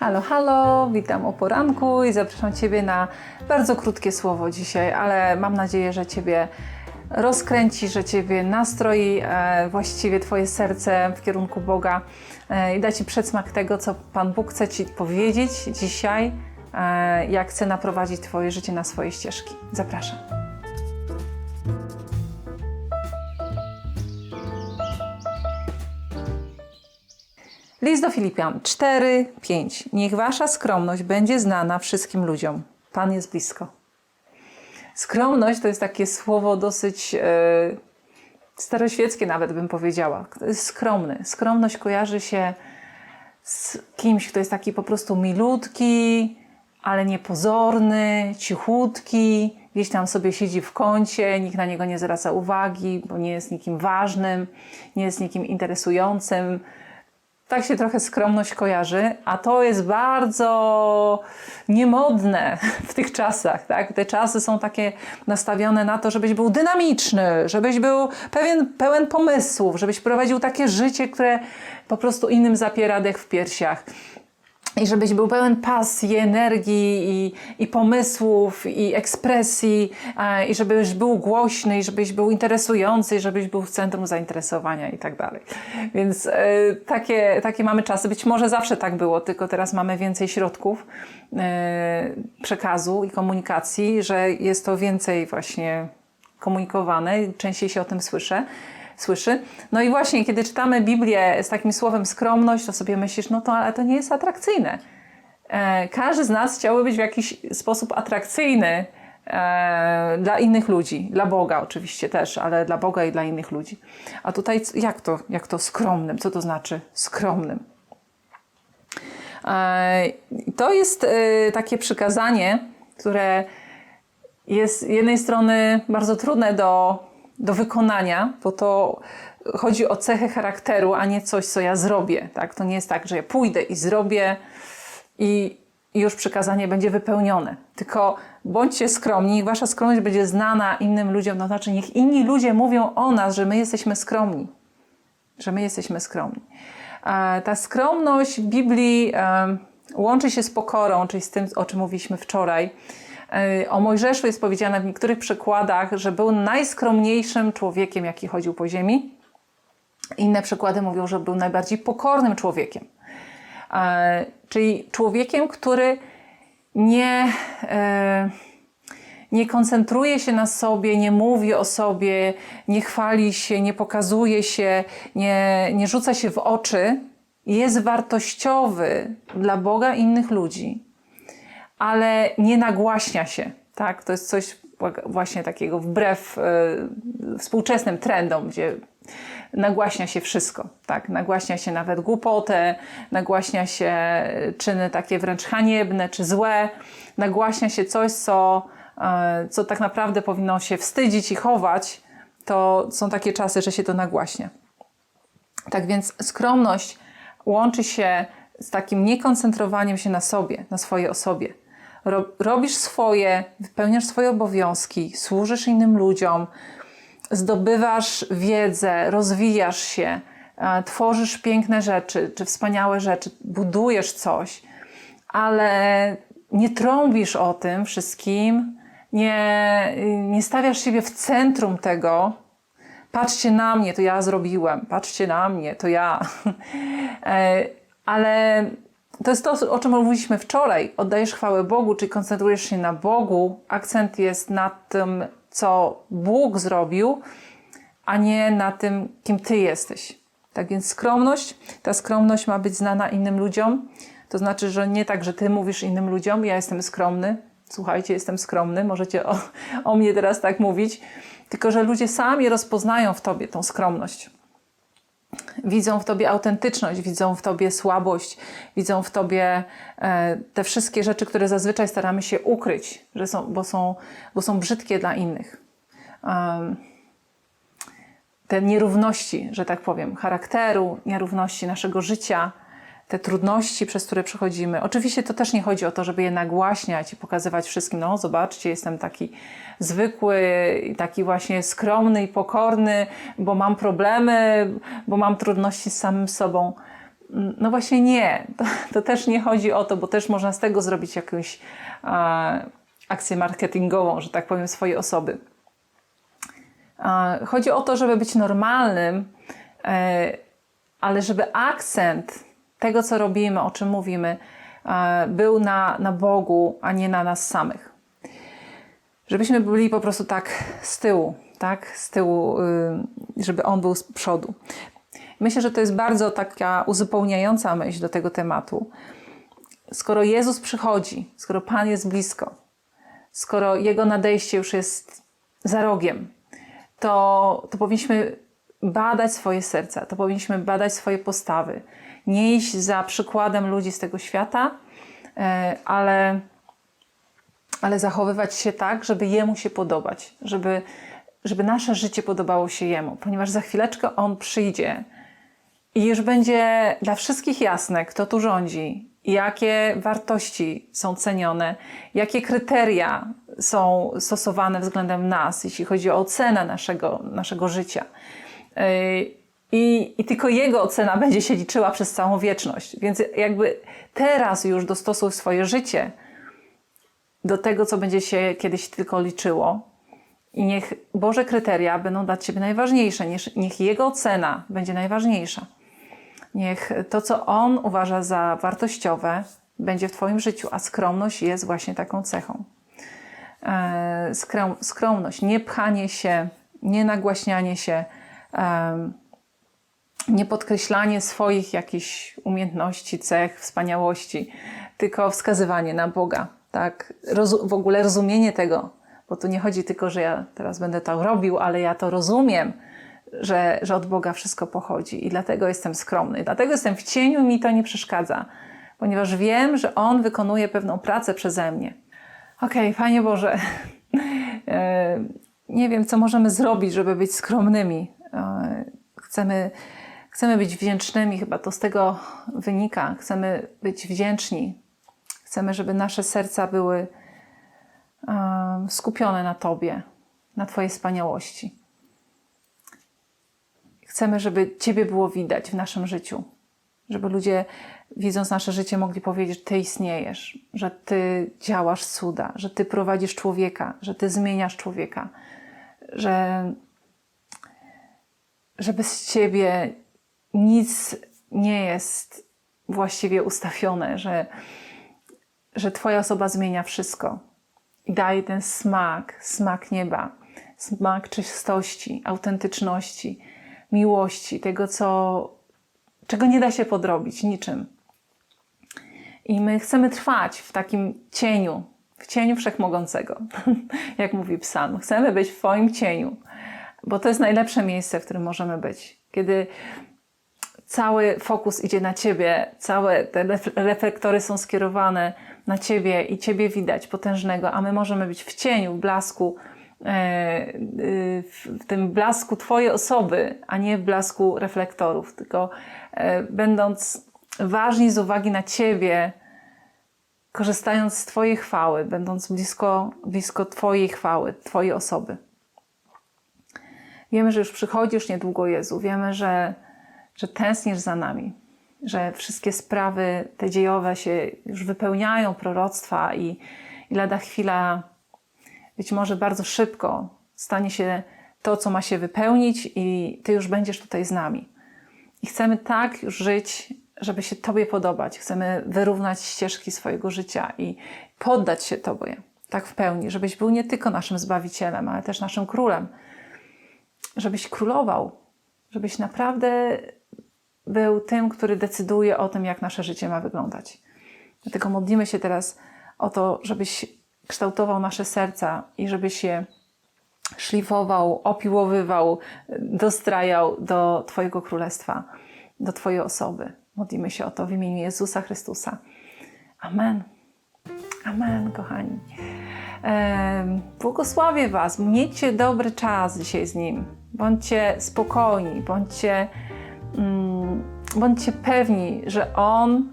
Halo, halo, witam o poranku i zapraszam Ciebie na bardzo krótkie słowo dzisiaj, ale mam nadzieję, że Ciebie rozkręci, że Ciebie nastroi e, właściwie Twoje serce w kierunku Boga e, i da Ci przedsmak tego, co Pan Bóg chce Ci powiedzieć dzisiaj, e, jak chce naprowadzić Twoje życie na swoje ścieżki. Zapraszam. List do Filipian 4, 5. Niech wasza skromność będzie znana wszystkim ludziom. Pan jest blisko. Skromność to jest takie słowo dosyć e, staroświeckie, nawet bym powiedziała. Skromny. Skromność kojarzy się z kimś, kto jest taki po prostu milutki, ale niepozorny, cichutki, gdzieś tam sobie siedzi w kącie, nikt na niego nie zwraca uwagi, bo nie jest nikim ważnym, nie jest nikim interesującym tak się trochę skromność kojarzy, a to jest bardzo niemodne w tych czasach. Tak? Te czasy są takie nastawione na to, żebyś był dynamiczny, żebyś był pewien, pełen pomysłów, żebyś prowadził takie życie, które po prostu innym zapiera dech w piersiach. I żebyś był pełen pasji, energii i, i pomysłów, i ekspresji, a, i żebyś był głośny, i żebyś był interesujący, i żebyś był w centrum zainteresowania i tak dalej. Więc e, takie, takie mamy czasy. Być może zawsze tak było, tylko teraz mamy więcej środków e, przekazu i komunikacji, że jest to więcej właśnie komunikowane, częściej się o tym słyszę słyszy. No i właśnie, kiedy czytamy Biblię z takim słowem skromność, to sobie myślisz, no to ale to nie jest atrakcyjne. E, każdy z nas chciałby być w jakiś sposób atrakcyjny e, dla innych ludzi, dla Boga oczywiście też, ale dla Boga i dla innych ludzi. A tutaj jak to, jak to skromnym? Co to znaczy skromnym? E, to jest takie przykazanie, które jest z jednej strony bardzo trudne do do wykonania, bo to chodzi o cechę charakteru, a nie coś, co ja zrobię. Tak? To nie jest tak, że ja pójdę i zrobię i już przykazanie będzie wypełnione. Tylko bądźcie skromni, wasza skromność będzie znana innym ludziom, to znaczy niech inni ludzie mówią o nas, że my jesteśmy skromni. Że my jesteśmy skromni. Ta skromność w Biblii łączy się z pokorą, czyli z tym, o czym mówiliśmy wczoraj. O Mojżeszu jest powiedziane w niektórych przykładach, że był najskromniejszym człowiekiem, jaki chodził po ziemi. Inne przykłady mówią, że był najbardziej pokornym człowiekiem. Czyli człowiekiem, który nie, nie koncentruje się na sobie, nie mówi o sobie, nie chwali się, nie pokazuje się, nie, nie rzuca się w oczy, jest wartościowy dla Boga i innych ludzi ale nie nagłaśnia się. Tak? To jest coś właśnie takiego wbrew y, współczesnym trendom, gdzie nagłaśnia się wszystko. Tak? Nagłaśnia się nawet głupotę, nagłaśnia się czyny takie wręcz haniebne czy złe, nagłaśnia się coś, co, y, co tak naprawdę powinno się wstydzić i chować. To są takie czasy, że się to nagłaśnia. Tak więc skromność łączy się z takim niekoncentrowaniem się na sobie, na swojej osobie robisz swoje, wypełniasz swoje obowiązki, służysz innym ludziom, zdobywasz wiedzę, rozwijasz się, tworzysz piękne rzeczy, czy wspaniałe rzeczy, budujesz coś, ale nie trąbisz o tym wszystkim, nie, nie stawiasz siebie w centrum tego. Patrzcie na mnie, to ja zrobiłem, patrzcie na mnie, to ja. E, ale to jest to, o czym mówiliśmy wczoraj. Oddajesz chwałę Bogu, czyli koncentrujesz się na Bogu. Akcent jest na tym, co Bóg zrobił, a nie na tym, kim Ty jesteś. Tak więc skromność, ta skromność ma być znana innym ludziom. To znaczy, że nie tak, że Ty mówisz innym ludziom, ja jestem skromny, słuchajcie, jestem skromny, możecie o, o mnie teraz tak mówić, tylko że ludzie sami rozpoznają w Tobie tą skromność. Widzą w tobie autentyczność, widzą w tobie słabość, widzą w tobie e, te wszystkie rzeczy, które zazwyczaj staramy się ukryć, że są, bo, są, bo są brzydkie dla innych. Te nierówności, że tak powiem, charakteru, nierówności naszego życia, te trudności, przez które przechodzimy. Oczywiście to też nie chodzi o to, żeby je nagłaśniać i pokazywać wszystkim, no zobaczcie, jestem taki zwykły, taki właśnie skromny i pokorny, bo mam problemy, bo mam trudności z samym sobą. No właśnie nie. To, to też nie chodzi o to, bo też można z tego zrobić jakąś e, akcję marketingową, że tak powiem, swojej osoby. E, chodzi o to, żeby być normalnym, e, ale żeby akcent tego, co robimy, o czym mówimy, e, był na, na Bogu, a nie na nas samych. Żebyśmy byli po prostu tak z tyłu, tak? Z tyłu, y, żeby On był z przodu. Myślę, że to jest bardzo taka uzupełniająca myśl do tego tematu. Skoro Jezus przychodzi, skoro Pan jest blisko, skoro Jego nadejście już jest za rogiem, to, to powinniśmy badać swoje serca, to powinniśmy badać swoje postawy, nie iść za przykładem ludzi z tego świata, e, ale, ale zachowywać się tak, żeby Jemu się podobać, żeby, żeby nasze życie podobało się Jemu, ponieważ za chwileczkę On przyjdzie i już będzie dla wszystkich jasne, kto tu rządzi, jakie wartości są cenione, jakie kryteria są stosowane względem nas, jeśli chodzi o ocenę naszego, naszego życia. I, I tylko jego ocena będzie się liczyła przez całą wieczność. Więc jakby teraz już dostosuj swoje życie do tego, co będzie się kiedyś tylko liczyło. I niech Boże kryteria będą dla Ciebie najważniejsze, niech, niech Jego ocena będzie najważniejsza. Niech to, co On uważa za wartościowe, będzie w Twoim życiu, a skromność jest właśnie taką cechą. E, skrom, skromność, nie pchanie się, nie nagłaśnianie się, e, nie podkreślanie swoich jakichś umiejętności, cech, wspaniałości, tylko wskazywanie na Boga. Tak? W ogóle rozumienie tego, bo tu nie chodzi tylko, że ja teraz będę to robił, ale ja to rozumiem, że, że od Boga wszystko pochodzi i dlatego jestem skromny. Dlatego jestem w cieniu i mi to nie przeszkadza, ponieważ wiem, że On wykonuje pewną pracę przeze mnie. Okej, Panie Boże, e, nie wiem, co możemy zrobić, żeby być skromnymi. E, Chcemy, chcemy być wdzięcznymi, chyba to z tego wynika. Chcemy być wdzięczni. Chcemy, żeby nasze serca były skupione na Tobie, na Twojej wspaniałości. Chcemy, żeby Ciebie było widać w naszym życiu. Żeby ludzie, widząc nasze życie, mogli powiedzieć, że Ty istniejesz, że Ty działasz cuda, że Ty prowadzisz człowieka, że Ty zmieniasz człowieka, że, że bez Ciebie nic nie jest właściwie ustawione, że, że Twoja osoba zmienia wszystko i daje ten smak, smak nieba, smak czystości, autentyczności, miłości, tego, co, czego nie da się podrobić niczym. I my chcemy trwać w takim cieniu, w cieniu wszechmogącego, jak mówi psalm. Chcemy być w Twoim cieniu, bo to jest najlepsze miejsce, w którym możemy być. Kiedy cały fokus idzie na Ciebie, całe te ref- reflektory są skierowane na Ciebie i Ciebie widać potężnego, a my możemy być w cieniu, w blasku, e, e, w tym blasku Twojej osoby, a nie w blasku reflektorów, tylko e, będąc ważni z uwagi na Ciebie, korzystając z Twojej chwały, będąc blisko, blisko Twojej chwały, Twojej osoby. Wiemy, że już przychodzisz niedługo, Jezu. Wiemy, że, że tęsknisz za nami, że wszystkie sprawy te dziejowe się już wypełniają, proroctwa i, i lada chwila, być może bardzo szybko, stanie się to, co ma się wypełnić i Ty już będziesz tutaj z nami. I chcemy tak już żyć, żeby się Tobie podobać. Chcemy wyrównać ścieżki swojego życia i poddać się Tobie tak w pełni, żebyś był nie tylko naszym Zbawicielem, ale też naszym Królem. Żebyś królował, żebyś naprawdę był tym, który decyduje o tym, jak nasze życie ma wyglądać. Dlatego modlimy się teraz o to, żebyś kształtował nasze serca i żebyś je szlifował, opiłowywał, dostrajał do Twojego królestwa, do Twojej osoby. Modlimy się o to w imieniu Jezusa Chrystusa. Amen. Amen, kochani. Błogosławię Was. Miejcie dobry czas dzisiaj z Nim. Bądźcie spokojni, bądźcie, mm, bądźcie pewni, że On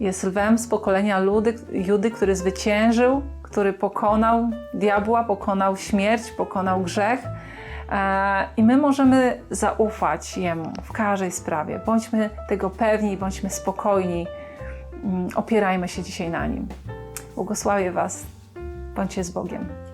jest lwem z pokolenia Ludy, Judy, który zwyciężył, który pokonał diabła, pokonał śmierć, pokonał grzech E, I my możemy zaufać Jemu w każdej sprawie. Bądźmy tego pewni, bądźmy spokojni. Mm, Opierajmy się dzisiaj na Nim. Błogosławię Was. Bądźcie z Bogiem.